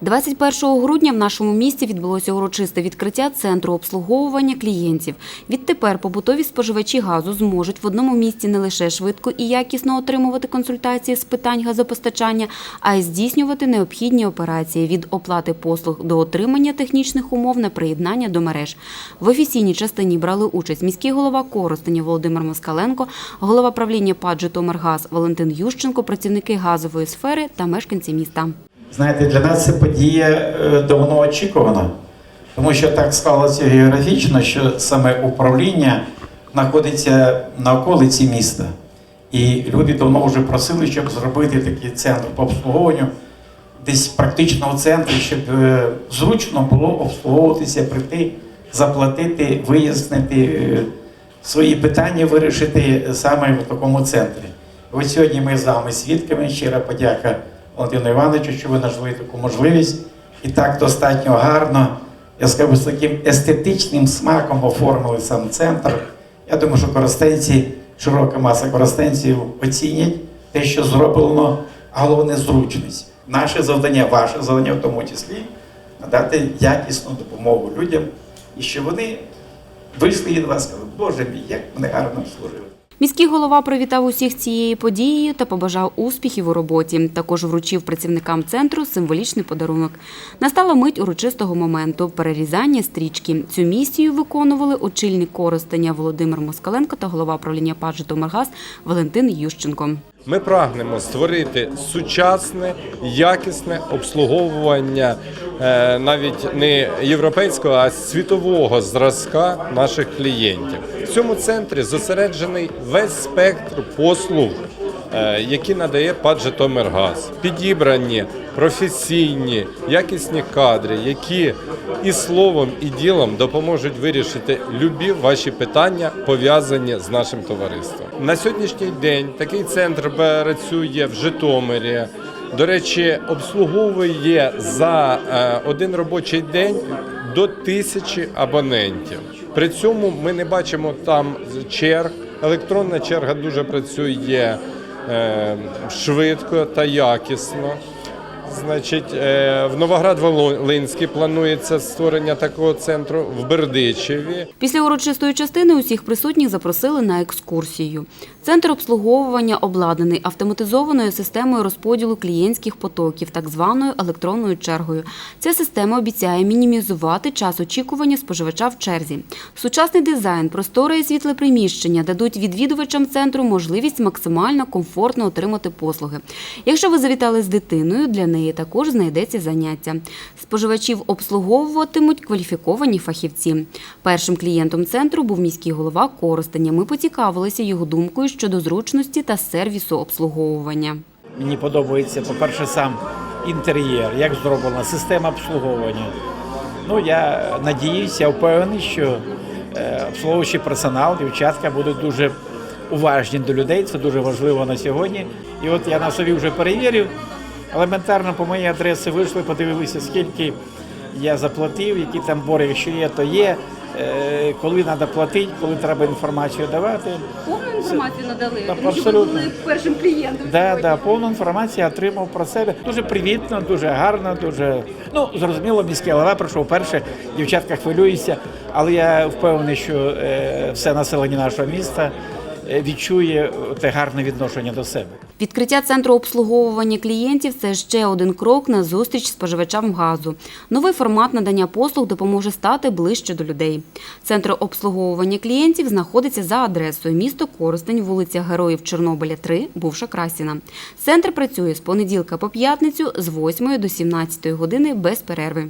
21 грудня в нашому місті відбулося урочисте відкриття центру обслуговування клієнтів. Відтепер побутові споживачі газу зможуть в одному місці не лише швидко і якісно отримувати консультації з питань газопостачання, а й здійснювати необхідні операції від оплати послуг до отримання технічних умов на приєднання до мереж. В офіційній частині брали участь міський голова Коростеня Володимир Москаленко, голова правління ПАД «Житомиргаз» Валентин Ющенко, працівники газової сфери та мешканці міста. Знаєте, для нас це подія е, давно очікувана, тому що так склалося географічно, що саме управління знаходиться на околиці міста. І люди давно вже просили, щоб зробити такий центр по обслуговуванню, десь практично у центрі, щоб е, зручно було обслуговуватися, прийти, заплатити, вияснити е, свої питання, вирішити саме в такому центрі. Ось сьогодні ми з вами свідками. Щира подяка Валентину Івановичу, що ви знайшли таку можливість і так достатньо гарно, я скажу, з таким естетичним смаком оформили сам центр. Я думаю, що користенці, широка маса користенців оцінять те, що зроблено, а головне зручність. Наше завдання, ваше завдання в тому числі надати якісну допомогу людям, і щоб вони вийшли від вас і сказали, Боже мій, як вони гарно служили. Міський голова привітав усіх цією подією та побажав успіхів у роботі. Також вручив працівникам центру символічний подарунок. Настала мить урочистого моменту перерізання стрічки. Цю місію виконували очільник користання Володимир Москаленко та голова правління ПАД «Житомиргаз» Валентин Ющенко. Ми прагнемо створити сучасне, якісне обслуговування е, навіть не європейського, а світового зразка наших клієнтів. В цьому центрі зосереджений весь спектр послуг, е, які надає ПАД «Житомиргаз». Підібрані професійні, якісні кадри, які і словом, і ділом допоможуть вирішити любі ваші питання, пов'язані з нашим товариством. На сьогоднішній день такий центр працює в Житомирі. До речі, обслуговує за е, один робочий день до тисячі абонентів. При цьому ми не бачимо там черг. Електронна черга дуже працює е, швидко та якісно. Значить, е, в Новоград-Волинський планується створення такого центру в Бердичеві. Після урочистої частини усіх присутніх запросили на екскурсію. Центр обслуговування обладнаний автоматизованою системою розподілу клієнтських потоків, так званою електронною чергою. Ця система обіцяє мінімізувати час очікування споживача в черзі. Сучасний дизайн, просторе і світле приміщення дадуть відвідувачам центру можливість максимально комфортно отримати послуги. Якщо ви завітали з дитиною, для неї також знайдеться заняття. Споживачів обслуговуватимуть кваліфіковані фахівці. Першим клієнтом центру був міський голова Коростеня. Ми поцікавилися його думкою щодо зручності та сервісу обслуговування. Мені подобається, по-перше, сам інтер'єр, як зроблена система обслуговування. Ну, я надіюся, я впевнений, що е, обслуговуючий персонал, дівчатка будуть дуже уважні до людей. Це дуже важливо на сьогодні. І от я на собі вже перевірив. Елементарно по моїй адресі вийшли, подивилися, скільки я заплатив, які там борги, якщо є, то є. е, Коли треба платити, коли треба інформацію давати. Повну інформацію надали, Так, тому що ви були першим клієнтом. Да, да, повну інформацію отримав про себе. Дуже привітно, дуже гарно, дуже ну зрозуміло, міський голова прийшов перше. Дівчатка хвилюється, але я впевнений, що е, все населення нашого міста відчує те гарне відношення до себе. Відкриття центру обслуговування клієнтів це ще один крок на зустріч споживачам газу. Новий формат надання послуг допоможе стати ближче до людей. Центр обслуговування клієнтів знаходиться за адресою місто Коростень, вулиця Героїв Чорнобиля, 3, бувша Красіна. Центр працює з понеділка по п'ятницю з 8 до 17 години без перерви.